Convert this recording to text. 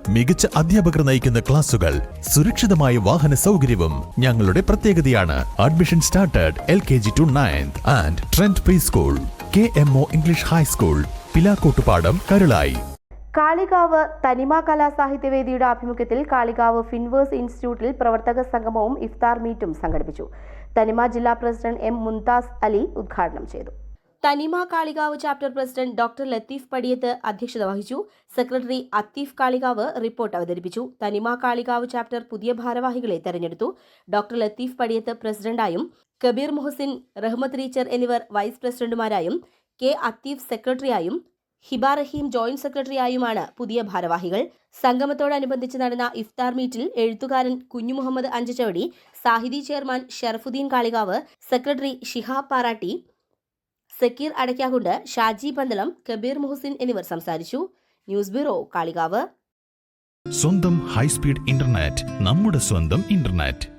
മികച്ച അധ്യാപകർ നയിക്കുന്ന ക്ലാസുകൾ സുരക്ഷിതമായ വാഹന സൗകര്യവും ഞങ്ങളുടെ പ്രത്യേകതയാണ്. Admission started L K G to ninth and trend pre school K M O English high school Pilakkottupadam Karulai Kalikavu Thanima കലാസാഹിത്യവേദിയുടെ ആഭിമുഖ്യത്തിൽ കാളികാവ് ഫിൻവേഴ്സ് ഇൻസ്റ്റിറ്റ്യൂട്ടിൽ പ്രവർത്തക സംഗമവും ഇഫ്താർ മീറ്റും സംഘടിപ്പിച്ചു. തനിമ ജില്ലാ പ്രസിഡന്റ് എം മുംതാസ് അലി ഉദ്ഘാടനം ചെയ്തു. Thanima Kalikavu chapter president doctor Latheef Padiyath അധ്യക്ഷത വഹിച്ചു. സെക്രട്ടറി അത്തീഫ് കാളികാവ് റിപ്പോർട്ട് അവതരിപ്പിച്ചു. തനിമ കാളികാവ് ചാപ്റ്റർ പുതിയ ഭാരവാഹികളെ തെരഞ്ഞെടുത്തു. ഡോക്ടർ ലത്തീഫ് പടിയത്ത് പ്രസിഡന്റായും കബീർ മുഹസിൻ റഹ്മത്ത് റീച്ചർ എന്നിവർ വൈസ് പ്രസിഡന്റുമാരായും കെ അത്തീഫ് സെക്രട്ടറിയായും ഹിബ റഹീം ജോയിന്റ് സെക്രട്ടറിയായുമാണ് പുതിയ ഭാരവാഹികൾ. സംഗമത്തോടനുബന്ധിച്ച് നടന്ന ഇഫ്താർ മീറ്റിൽ എഴുത്തുകാരൻ കുഞ്ഞു മുഹമ്മദ് അഞ്ചച്ചവടി സാഹിതി ചെയർമാൻ ഷറഫുദ്ദീൻ കാളികാവ് സെക്രട്ടറി ഷിഹാബ് പാറാട്ടി സക്കീർ അടയ്ക്കാകുണ്ട് ഷാജി പന്തളം കബീർ മുഹസിൻ എന്നിവർ സംസാരിച്ചു. News bureau Kalikavu. സ്വന്തം ഹൈസ്പീഡ് ഇന്റർനെറ്റ് നമ്മുടെ സ്വന്തം ഇന്റർനെറ്റ്.